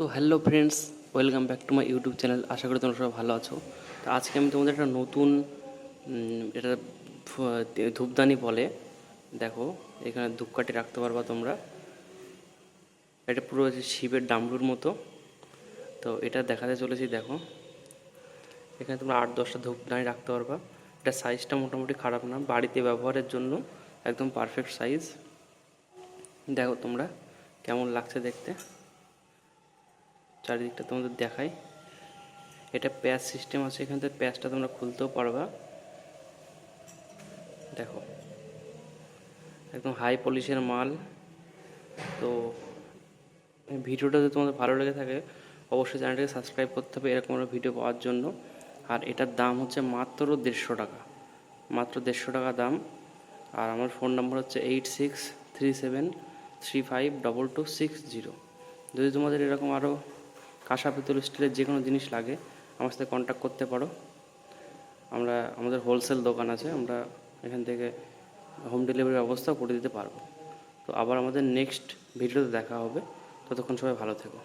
তো hello friends welcome back to my YouTube channel আশা করি তোমরা সবাই ভালো আছো। তো আজকে আমি তোমাদের একটা নতুন এটা ধূপদানি বলে। দেখো, এখানে ধূপকাঠি রাখতে পারবা তোমরা। এটা পুরো শিবের ডামরুর মতো। তো এটা দেখাতে চলেছি, দেখো। এখানে তোমরা আট দশটা ধূপদানি রাখতে পারবা। এটা সাইজটা মোটামুটি খারাপ না, বাড়িতে ব্যবহারের জন্য একদম পারফেক্ট সাইজ দেখো তোমরা, কেমন লাগছে দেখতে। চারিদিকটা তোমাদের দেখাই। এটা প্যাচ সিস্টেম আছে, এখান থেকে প্যাচটা তোমরা খুলতেও পারবা। দেখো। একদম হাই পলিশের মাল। তো ভিডিওটা যদি তোমাদের ভালো লেগে থাকে, অবশ্যই চ্যানেলটাকে সাবস্ক্রাইব করতে হবে এরকম একটা ভিডিও পাওয়ার জন্য। আর এটার দাম হচ্ছে মাত্র দেড়শো টাকা। মাত্র দেড়শো টাকা দাম। আর আমার ফোন নাম্বার হচ্ছে eight six three seven three five double two six zero যদি তোমাদের এরকম আরও কাঁসা পিতল স্টিলের যে কোনো জিনিস লাগে, আমার সাথে কন্ট্যাক্ট করতে পারো। আমরা, আমাদের হোলসেল দোকান আছে, আমরা এখান থেকে হোম ডেলিভারি ব্যবস্থাও করে দিতে পারব। তো আবার আমাদের নেক্সট ভিডিওতে দেখা হবে। ততক্ষণ সবাই ভালো থেকো।